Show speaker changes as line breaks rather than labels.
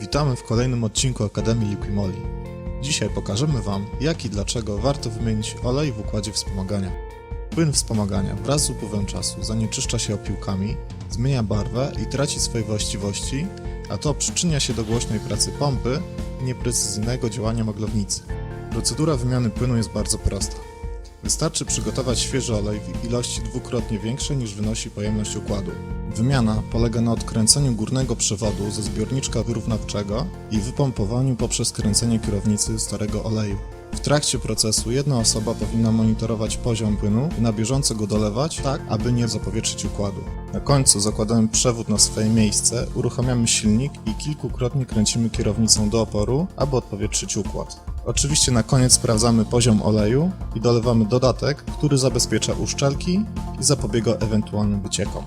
Witamy w kolejnym odcinku Akademii Liquimoli. Dzisiaj pokażemy Wam, jak i dlaczego warto wymienić olej w układzie wspomagania. Płyn wspomagania wraz z upływem czasu zanieczyszcza się opiłkami, zmienia barwę i traci swoje właściwości, a to przyczynia się do głośnej pracy pompy i nieprecyzyjnego działania maglownicy. Procedura wymiany płynu jest bardzo prosta. Wystarczy przygotować świeży olej w ilości dwukrotnie większej niż wynosi pojemność układu. Wymiana polega na odkręceniu górnego przewodu ze zbiorniczka wyrównawczego i wypompowaniu poprzez kręcenie kierownicy starego oleju. W trakcie procesu jedna osoba powinna monitorować poziom płynu i na bieżąco go dolewać, tak aby nie zapowietrzyć układu. Na końcu zakładamy przewód na swoje miejsce, uruchamiamy silnik i kilkukrotnie kręcimy kierownicą do oporu, aby odpowietrzyć układ. Oczywiście na koniec sprawdzamy poziom oleju i dolewamy dodatek, który zabezpiecza uszczelki i zapobiega ewentualnym wyciekom.